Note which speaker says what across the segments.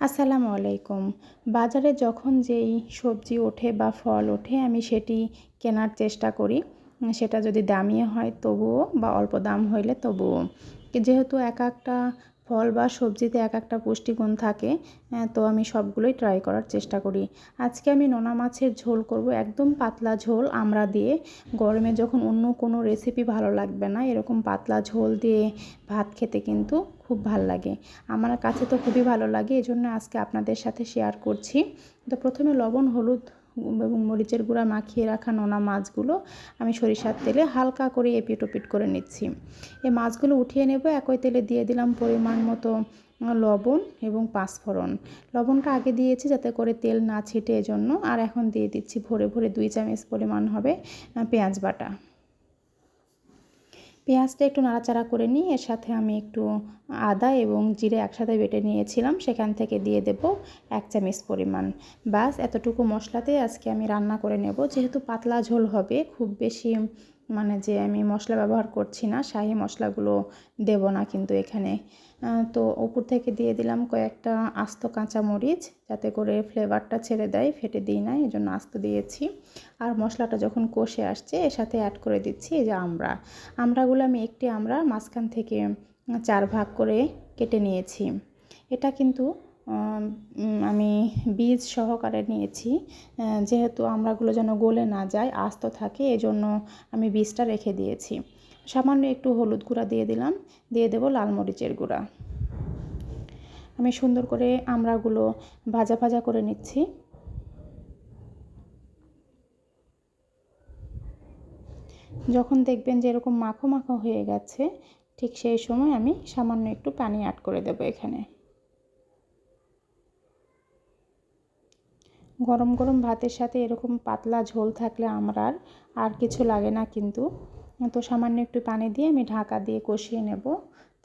Speaker 1: আসসালামু আলাইকুম। বাজারে যখন যেই সবজি ওঠে বা ফল ওঠে, আমি সেটি কেনার চেষ্টা করি। সেটা যদি দামি হয় তবুও বা অল্প দাম হইলে তবুও। যেহেতু এক একটা ফল বা সবজিতে এক একটা পুষ্টিগুণ থাকে তো আমি সবগুলোই ট্রাই করার চেষ্টা করি। আজকে আমি নোনা মাছের ঝোল করব, একদম পাতলা ঝোল আমরা দিয়ে। গরমে যখন অন্য কোনো রেসিপি ভালো লাগবে না, এরকম পাতলা ঝোল দিয়ে ভাত খেতে কিন্তু খুব ভালো লাগে। আমার কাছে তো খুবই ভালো লাগে এই জন্য আজকে আপনাদের সাথে শেয়ার করছি। তো প্রথমে লবণ, হলুদ এবং মরিচের গুঁড়া মাখিয়ে রাখা নোনা মাছগুলো আমি সরিষার তেলে হালকা করে এপিট ওপিট করে নিচ্ছি। এই মাছগুলো উঠিয়ে নেব, একই তেলে দিয়ে দিলাম পরিমাণ মতো লবণ এবং পাঁচফোড়ন। লবণটা আগে দিয়েছি যাতে করে তেল না ছিটে এজন্য, আর এখন দিয়ে দিচ্ছি ভরে ভরে দুই চামচ পরিমাণ হবে পেঁয়াজ বাটা। পেঁয়াজটা একটু নাড়াচাড়া করে নিই এর সাথে আমি একটু আদা এবং জিরে একসাথে বেটে নিয়েছিলাম। সেখান থেকে দিয়ে দেব এক চামচ পরিমাণ। বাস এতটুকু মশলাতে আজকে আমি রান্না করে নেব। যেহেতু পাতলা ঝোল হবে, খুব বেশি মানে যে আমি মশলা ব্যবহার করছি না, শাহি মশলাগুলো দেব না কিন্তু এখানে। তো উপর থেকে দিয়ে দিলাম কয়েকটা আস্ত কাঁচা মরিচ যাতে করে ফ্লেভারটা ছেড়ে দেয়, ফেটে দিই না এই জন্য আস্ত দিয়েছি। আর মশলাটা যখন কষে আসছে, এর সাথে অ্যাড করে দিচ্ছি এই যে আমরা আমড়াগুলো আমি একটি আমরা মাঝখান থেকে চার ভাগ করে কেটে নিয়েছি। এটা কিন্তু আমি বীজ সহকারে নিয়েছি। যেহেতু আমড়াগুলো যেন গলে না যায়, আস্ত থাকে, এজন্য আমি বীজটা রেখে দিয়েছি। সামান্য একটু হলুদ গুঁড়া দিয়ে দিলাম, দিয়ে দেবো লাল মরিচের গুঁড়া। আমি সুন্দর করে আমড়াগুলো ভাজা ভাজা করে নিচ্ছি। যখন দেখবেন যে এরকম মাখো মাখো হয়ে গেছে, ঠিক সেই সময় আমি সামান্য একটু পানি অ্যাড করে দেবো এখানে। গরম গরম ভাতের সাথে এরকম পাতলা ঝোল থাকলে আমার আর আর কিছু লাগে না কিন্তু। তো সামান্য একটু পানি দিয়ে আমি ঢাকা দিয়ে কষিয়ে নেব,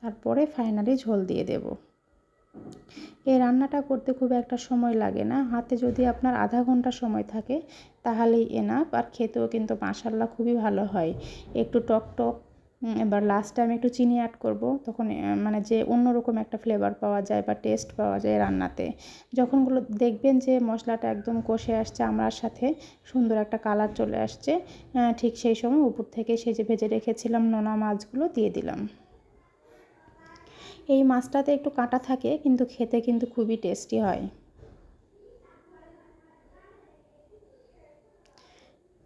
Speaker 1: তারপরে ফাইনালি ঝোল দিয়ে দেব। এই রান্নাটা করতে খুব একটা সময় লাগে না। হাতে যদি আপনার আধা ঘণ্টা সময় থাকে, তাহলেই এনাফ আর খেতেও কিন্তু মাসাল্লা খুবই ভালো হয়। একটু টক টক এবার লাস্টে আমি একটু চিনি অ্যাড করব। তখন মানে যে অন্যরকম একটা ফ্লেভার পাওয়া যায় বা টেস্ট পাওয়া যায় রান্নাতে। যখনগুলো দেখবেন যে মশলাটা একদম কষে আসছে আমরার সাথে, সুন্দর একটা কালার চলে আসছে ঠিক সেই সময় উপর থেকে সেজে ভেজে রেখেছিলাম নোনা মাছগুলো দিয়ে দিলাম। এই মাছটাতে একটু কাঁটা থাকে, কিন্তু খেতে কিন্তু খুবই টেস্টি হয়।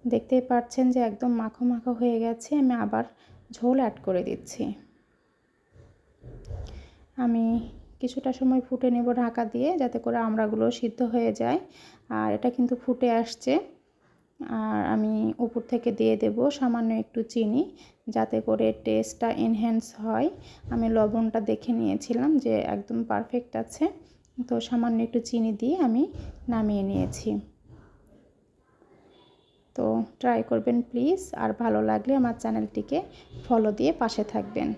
Speaker 1: দেখতেই পাচ্ছেন যে একদম মাখো মাখো হয়ে গেছে। আমি আবার ঝোল অ্যাড করে দিচ্ছি। আমি কিছুটা সময় ফুটে নেব ঢাকা দিয়ে যাতে করে আমড়াগুলো সিদ্ধ হয়ে যায়। আর এটা কিন্তু ফুটে আসছে। আর আমি উপর থেকে দিয়ে দেব সামান্য একটু চিনি যাতে করে টেস্টটা এনহ্যান্স হয়। আমি লবণটা দেখে নিয়েছিলাম যে একদম পারফেক্ট আছে। তো সামান্য একটু চিনি দিয়ে আমি নামিয়ে নিয়েছি। তো ট্রাই করবেন প্লিজ আর ভালো লাগলে আমার চ্যানেলটিকে ফলো দিয়ে পাশে থাকবেন।